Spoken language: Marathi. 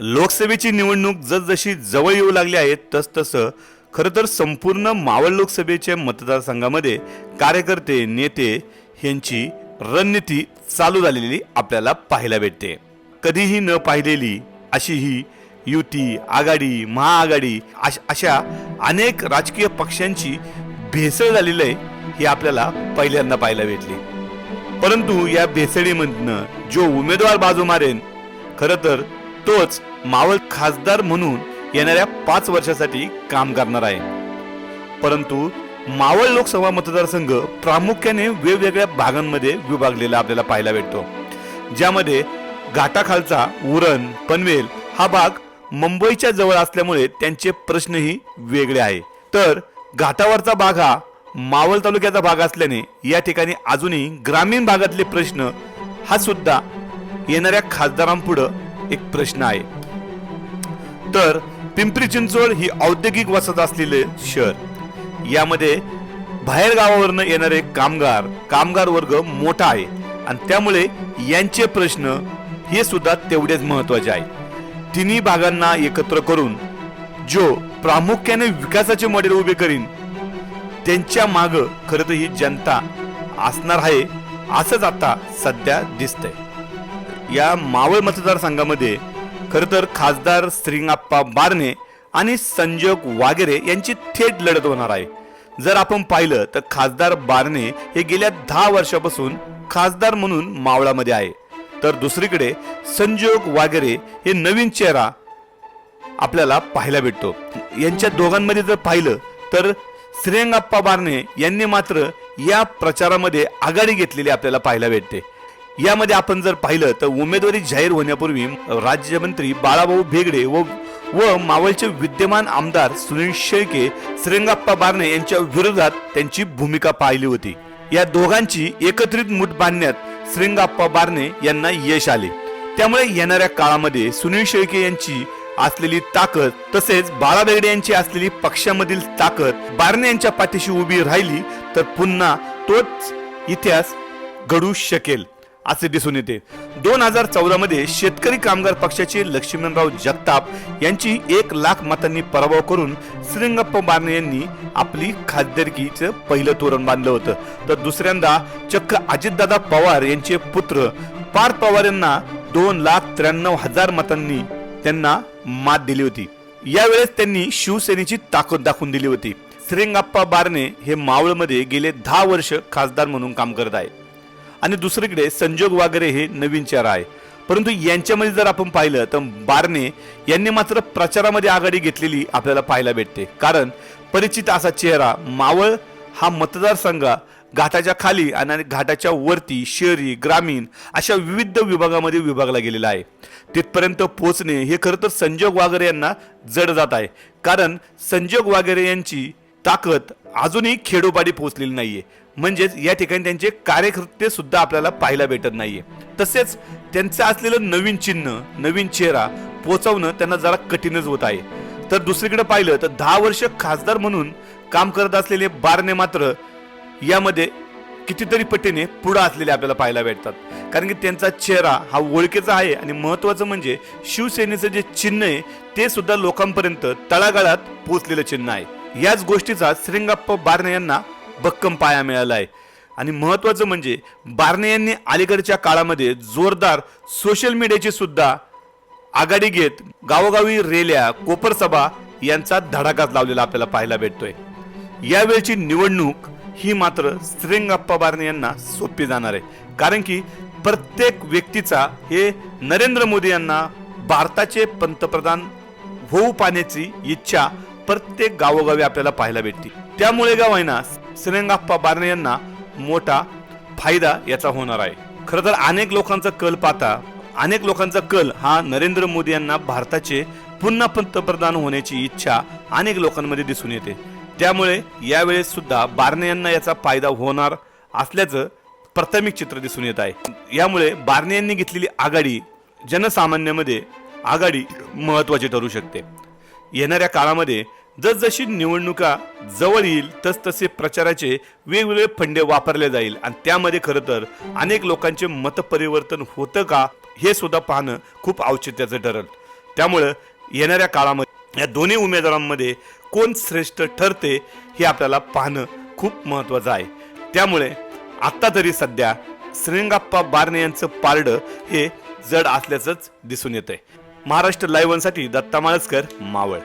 लोकसभेची निवडणूक जसजशी जवळ येऊ लागली आहे तसतसं खरं तर संपूर्ण मावळ लोकसभेच्या मतदारसंघामध्ये कार्यकर्ते नेते यांची रणनीती चालू झालेली आपल्याला पाहायला भेटते. कधीही न पाहिलेली अशी ही युती आघाडी महाआघाडी अश- अशा अनेक राजकीय पक्षांची भेसळ झालेली आहे ही आपल्याला पहिल्यांदा पाहायला भेटली. परंतु या भेसळीमधनं जो उमेदवार बाजू मारेन खरं तर तोच मावळ खासदार म्हणून येणाऱ्या पाच वर्षासाठी काम करणार आहे. परंतु मावळ लोकसभा मतदारसंघ प्रामुख्याने वेगवेगळ्या भागांमध्ये विभागलेला आपल्याला पाहायला भेटतो. ज्यामध्ये घाटाखालचा उरण पनवेल हा भाग मुंबईच्या जवळ असल्यामुळे त्यांचे प्रश्नही वेगळे आहे. तर घाटावरचा भाग हा मावळ तालुक्याचा भाग असल्याने या ठिकाणी अजूनही ग्रामीण भागातले प्रश्न हा सुद्धा येणाऱ्या खासदारांपुढं एक प्रश्न आहे. तर पिंपरी चिंचवड ही औद्योगिक वसत असलेले शहर. यामध्ये बाहेर गावावरनं येणारे कामगार कामगार वर्ग मोठा आहे. आणि त्यामुळे यांचे प्रश्न हे सुद्धा तेवढेच महत्त्वाचे आहे. तिन्ही भागांना एकत्र करून जो प्रामुख्याने विकासाचे मॉडेल उभे करीन त्यांच्या माग खरं तर ही जनता असणार आहे असंच आता सध्या दिसतंय. या मावळ मतदारसंघामध्ये खरं तर खासदार श्रींगाप्पा बारणे आणि संजोग वागेरे यांची थेट लढत होणार आहे. जर आपण पाहिलं तर खासदार बारणे हे गेल्या दहा वर्षापासून खासदार म्हणून मावळामध्ये आहे. तर दुसरीकडे संजोग वागेरे हे नवीन चेहरा आपल्याला पाहायला भेटतो. यांच्या दोघांमध्ये जर पाहिलं तर श्रेयंगाप्पा बारणे यांनी मात्र या प्रचारामध्ये आघाडी घेतलेली आपल्याला पाहायला भेटते. यामध्ये आपण जर पाहिलं तर उमेदवारी जाहीर होण्यापूर्वी राज्यमंत्री बाळाभाऊ भेगडे व व मावळचे विद्यमान आमदार सुनील शेळके श्रीरंगाप्पा बारणे यांच्या विरोधात त्यांची भूमिका पाहिली होती. या दोघांची एकत्रित मूठ बांधण्यात श्रीरंगाप्पा बारणे यांना यश आले. त्यामुळे येणाऱ्या काळामध्ये सुनील शेळके यांची असलेली ताकद तसेच बाळा बेगडे यांची असलेली पक्षामधील ताकद बारणे यांच्या पाठीशी उभी राहिली तर पुन्हा तोच इतिहास घडू शकेल. असे दिसून येते. दोन हजार चौदा मध्ये शेतकरी कामगार पक्षाचे लक्ष्मणराव जगताप यांची एक लाख मतांनी पराभव करून श्रीरंगप्पा बारणे यांनी आपली खासदारकीचं पहिलं तोरण बांधलं होतं. तर दुसऱ्यांदा चक्क अजितदादा पवार यांचे पुत्र पार्थ पवार यांना दोन लाख त्र्याण्णव हजार मतांनी त्यांना मात दिली होती. यावेळेस त्यांनी शिवसेनेची ताकद दाखवून दिली होती. श्रीरंगाप्पा बारणे हे मावळमध्ये गेले दहा वर्ष खासदार म्हणून काम करत आहे. आणि दुसरीकडे संजोग वागरे हे नवीन चेहरा आहे. परंतु यांच्यामध्ये जर आपण पाहिलं तर बारणे यांनी मात्र प्रचारामध्ये आघाडी घेतलेली आपल्याला पाहायला भेटते. कारण परिचित असा चेहरा मावळ हा मतदारसंघ घाटाच्या खाली आणि घाटाच्या वरती शहरी ग्रामीण अशा विविध विभागामध्ये विभागला गेलेला आहे. तिथपर्यंत पोहोचणे हे खरं तर संजोग वागरे यांना जड जात आहे. कारण संजोग वागरे यांची ताकद अजूनही खेडोपाडी पोहोचलेली नाहीये. म्हणजेच या ठिकाणी त्यांचे कार्यकर्ते सुद्धा आपल्याला पाहायला भेटत नाहीये. तसेच त्यांचं असलेलं नवीन चिन्ह नवीन चेहरा पोचवणं त्यांना जरा कठीणच होत आहे. तर दुसरीकडे पाहिलं तर दहा वर्ष खासदार म्हणून काम करत असलेले बारणे मात्र यामध्ये कितीतरी पटीने पुढं असलेले आपल्याला पाहायला भेटतात. कारण की त्यांचा चेहरा हा ओळखीचा आहे आणि महत्वाचं म्हणजे शिवसेनेचं जे चिन्ह आहे ते सुद्धा लोकांपर्यंत तळागाळात पोचलेलं चिन्ह आहे. याच गोष्टीचा श्रीरंगाप्पा बारणे यांना भक्कम पाया मिळाला आहे आणि महत्त्वाचं म्हणजे बारणे यांनी अलीकडच्या काळामध्ये जोरदार सोशल मीडियाची सुद्धा आघाडी घेत गावोगावी रेल्या कोपर सभा यांचा धडाकाच लावलेला आपल्याला पाहायला भेटतोय. यावेळची निवडणूक ही मात्र श्रीरंगाप्पा बारणे यांना सोपी जाणार आहे. कारण की प्रत्येक व्यक्तीचा हे नरेंद्र मोदी यांना भारताचे पंतप्रधान होऊ पाण्याची इच्छा प्रत्येक गावोगावी आपल्याला पाहायला भेटते त्यामुळे गाव आहे ना बारणे यांना मोठा फायदा याचा होणार आहे. खरं तर अनेक लोकांचा कल पाहता अनेक लोकांचा कल हा नरेंद्र मोदी यांना भारताचे पुन्हा पंतप्रधान होण्याची इच्छा अनेक लोकांमध्ये दिसून येते. त्यामुळे यावेळेस सुद्धा बारणे यांना याचा फायदा होणार असल्याचं प्राथमिक चित्र दिसून येत आहे. यामुळे बारणे यांनी घेतलेली आघाडी जनसामान्यामध्ये आघाडी महत्वाची ठरू शकते. येणाऱ्या काळामध्ये जसजशी निवडणुका जवळ येईल तसतसे प्रचाराचे वेगवेगळे फंडे वापरले जाईल. आणि त्यामध्ये खरं तर अनेक लोकांचे मतपरिवर्तन होतं का हे सुद्धा पाहणं खूप औचित्याचं ठरल. त्यामुळं येणाऱ्या काळामध्ये या दोन्ही उमेदवारांमध्ये कोण श्रेष्ठ ठरते हे आपल्याला पाहणं खूप महत्त्वाचं आहे. त्यामुळे आत्ता तरी सध्या श्रीरंगाप्पा बारणे यांचं पारडं हे जड असल्याचंच दिसून येतंय. महाराष्ट्र लाईव्हसाठी दत्ता माळसकर मावळ.